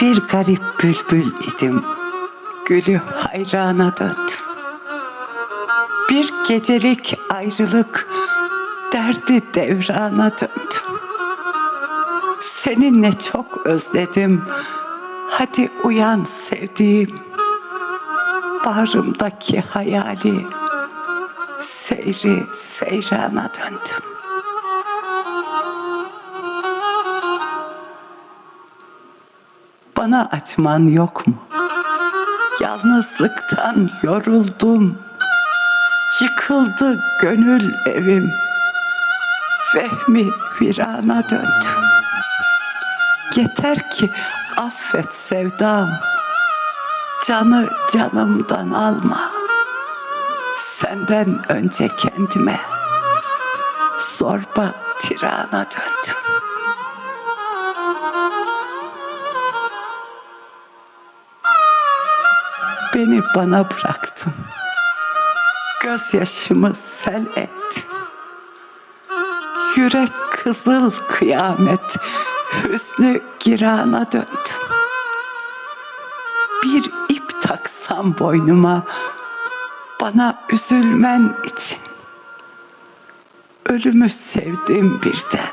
Bir garip bülbül idim. Gülü hayrana döndüm. Bir gecelik ayrılık derdi devrana döndüm. Seninle çok özledim. Hadi uyan sevdiğim. Bağrımdaki hayali seyri seyrana döndüm. Bana açman yok mu? Yalnızlıktan yoruldum. Yıkıldı gönül evim. Vehmi virana döndüm. Yeter ki affet sevdam. Canı canımdan alma. Senden önce kendime zorba tirana döndüm. Beni bana bıraktın. Gözyaşımı sel ettin. Yürek kızıl kıyamet, hüznü girana döndüm. Bir ip taksam boynuma, bana üzülmen için. Ölümü sevdim birden,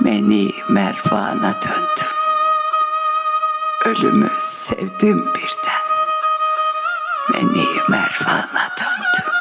meni mervana döndüm. Ölümü sevdim birden, meni mervana döndüm.